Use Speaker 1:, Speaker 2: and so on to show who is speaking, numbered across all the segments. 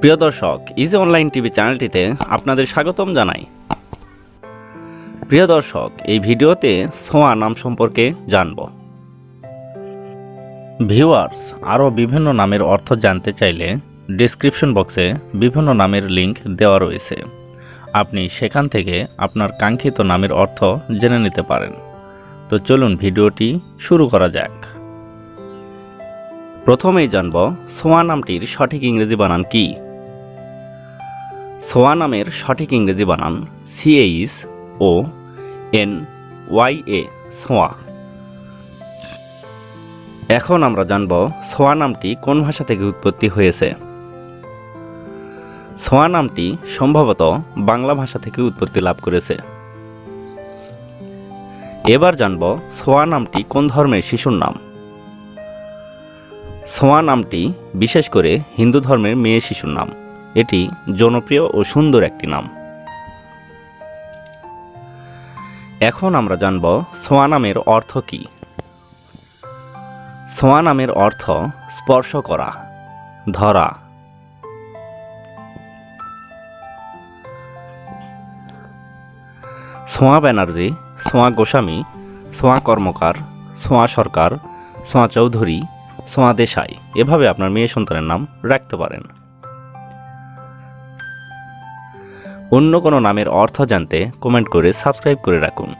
Speaker 1: প্রিয় দর্শক easy online TV চ্যানেলটিতে আপনাদের স্বাগতম জানাই। প্রিয় দর্শক, এই ভিডিওতে সোয়া নাম সম্পর্কে জানব। ভিউয়ার্স আরও বিভিন্ন নামের অর্থ জানতে চাইলে ডেসক্রিপশন বক্সে বিভিন্ন নামের লিংক দেওয়া রয়েছে। আপনি সেখান থেকে আপনার কাঙ্ক্ষিত নামের অর্থ জেনে নিতে পারেন। তো চলুন ভিডিওটি শুরু করা যাক। প্রথমেই জানব সোয়া নামটির সঠিক ইংরেজি বানান কি। সোয়া নামের সঠিক ইংরেজি বানান C H O N Y A. এখন আমরা জানব সোয়া নামটি কোন ভাষা থেকে উৎপত্তি হয়েছে। সোয়া নামটি সম্ভবত বাংলা ভাষা থেকে উৎপত্তি লাভ করেছে। এবার জানব সোয়া নামটি কোন ধর্মের শিশুর নাম। সোয়া নামটি বিশেষ করে হিন্দু ধর্মের মেয়ে শিশুর নাম। এটি জনপ্রিয় ও সুন্দর একটি নাম। এখন আমরা জানব সোয়া নামের অর্থ কী। সোয়া নামের অর্থ স্পর্শ করা, ধরা। সোয়া ব্যানার্জি, সোয়া গোস্বামী, সোয়া কর্মকার, সোয়া সরকার, সোয়া চৌধুরী সোয়া দেশাই এভাবে আপনার মেয়ে সন্তানের নাম রাখতে পারেন। অন্য কোনো নামের অর্থ জানতে কমেন্ট করে সাবস্ক্রাইব করে রাখুন।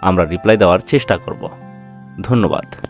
Speaker 1: আমরা রিপ্লাই দেওয়ার চেষ্টা করব। ধন্যবাদ।